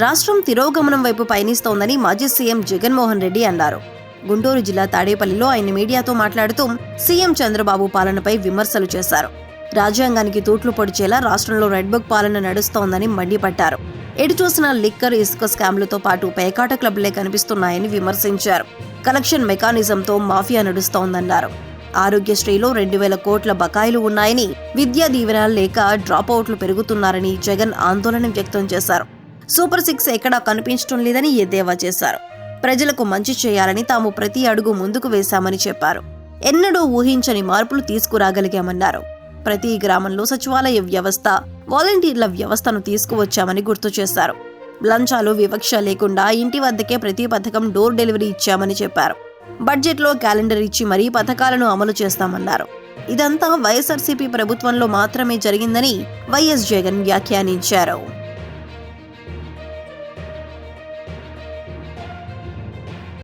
రాష్ట్రం తిరోగమనం వైపు పయనిస్తోందని మాజీ సీఎం జగన్మోహన్ రెడ్డి అన్నారు. గుంటూరు జిల్లా తాడేపల్లిలో ఆయన మీడియాతో మాట్లాడుతూ సీఎం చంద్రబాబు పాలనపై విమర్శలు చేశారు. రాజ్యాంగానికి తూట్లు పొడిచేలా రాష్ట్రంలో రెడ్బుక్ పాలన నడుస్తోందని మండిపడ్డారు. ఎటు చూసిన లిక్కర్ ఇసుక స్కామ్లతో పాటు పేకాట క్లబ్లే కనిపిస్తున్నాయని విమర్శించారు. కలెక్షన్ మెకానిజంతో మాఫియా నడుస్తోందన్నారు. ఆరోగ్యశ్రీలో రెండు వేల కోట్ల బకాయిలు ఉన్నాయని విద్యా దీవెన లేక డ్రాప్ అవుట్లు పెరుగుతున్నారని జగన్ ఆందోళన వ్యక్తం చేశారు. సూపర్ సిక్స్ ఎక్కడా కనిపించడం లేదని ఎద్దేవా చేశారు? ప్రజలకు మంచి చేయాలని తాము ప్రతి అడుగు ముందుకు వేశామని చెప్పారు. ఎన్నడూ ఊహించని మార్పులు తీసుకురాగలిగామన్నారు. ప్రతి గ్రామంలో సచివాలయ వ్యవస్థ వాలంటీర్ల వ్యవస్థను తీసుకువచ్చామని గుర్తు చేశారు. లంచాలు వివక్ష లేకుండా ఇంటి వద్దకే ప్రతి పథకం డోర్ డెలివరీ ఇచ్చామని చెప్పారు. బడ్జెట్లో క్యాలెండర్ ఇచ్చి మరీ పథకాలను అమలు చేస్తామన్నారు. ఇదంతా వైఎస్ఆర్సీపీ ప్రభుత్వంలో మాత్రమే జరిగిందని వైఎస్ జగన్ వ్యాఖ్యానించారు.